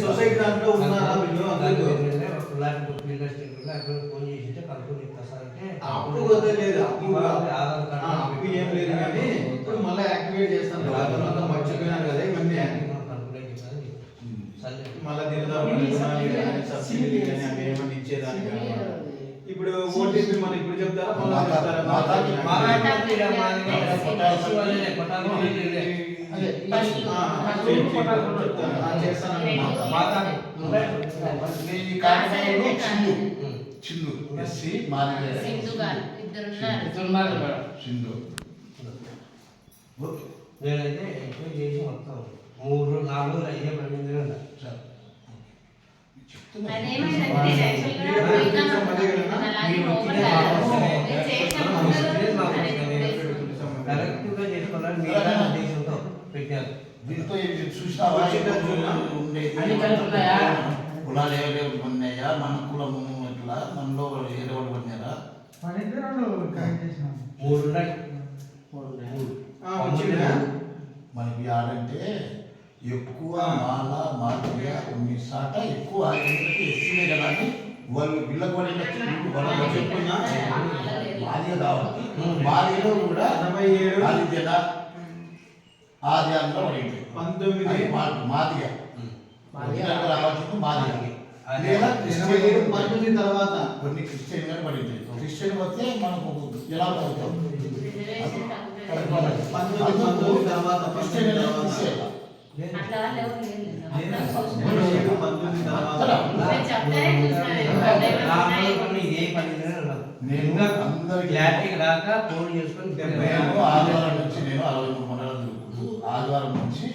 Society దాంట్లో ఉన్నారా వీళ్ళు? అందరూ లేకపోతే ఫీల్డ్ స్టేట్ అక్కడ ఫోన్ చేసి కనుక్కొని ఇస్తా సార్ అంటే అప్పు వద్ద లేదు. అప్పు ఆధార్ కార్డు ఆ, అప్పు ఏం లేదు కానీ ఇప్పుడు మళ్ళీ యాక్టివేట్ చేస్తాను తర్వాత మర్చిపోయినాను కదా ఇవన్నీ. మళ్ళీ దీని సబ్సిడీ కానీ అవి ఏమన్నా ఇచ్చేదానికి అన్నమాట. ఇప్పుడు ఓటీపీ మనం ఇప్పుడు చెప్తారా? మళ్ళీ చెప్తారా? మాతా- అదే ఆ, చేయి- చేయి, చెప్తాను. ఆ, చేస్తాను ఈ కాకినాడలో చిందు చిందు ఎస్సీ మాదిరి సింధు గారు ఇద్దరున్నారు ఇద్దరున్నారు మేడం సింధు నేనైతే ఎక్కువ చేసి మొత్తం మూడు నాలుగు ఐదు పన్నెండు ఉన్నా సరే. చెప్తున్నా. ఉద్దేశంతో పెట్టారు. దీంతో చూసినావా అన్ని కలుపుతున్నాయా? కులాలు ఎవరెవరు ఉన్నాయా? మన కులము ఎట్లా? మనలో ఎవరెవరు ఉన్నారా? మూడు ఉన్నాయి. మనకి ఆడంటే ఎక్కువ మాల మాదిగ కొన్ని సాట ఎక్కువ ఎస్సీలే కదా అని వాళ్ళు వీళ్ళు కూడా చెప్పున్నా? మాదిగ కాబట్టి మాదిగలో కూడా ఎనభై ఏడు. ఆదిత్యన ఆది అందులో పడింది పంతొమ్మిది అది మా- మాదిగ మాదిగ రావాల్సింది మాదిగ అదే. లేదా ఎనభై క్రిస్టియన్ ఏడు పంతొమ్మిది తర్వాత కొన్ని క్రిస్టియన్ గాని పడింది క్రిస్టియన్ వస్తే మనకు ఎలా అవుతాం పంతొమ్మిది పంతొమ్మిది తర్వాత క్రిస్టియన్ పంతొమ్మిది అనేది తర్వాత తీసేయాలి. అట్లా వాళ్ళు ఎవరు లేరు. ఎనభై ఏడు పంతొమ్మిది తర్వాత నేను చెప్తానే చూసినాను. రాములు కొన్ని ఇదే పని నేను ఇంకా అందరికీ క్లారిటీకి రాక ఫోన్ చేసుకొని నేను ఆదివారం నుంచి నేను అరవై మూడు మండలాలు తిరుగుతూ ఆదివారం నుంచి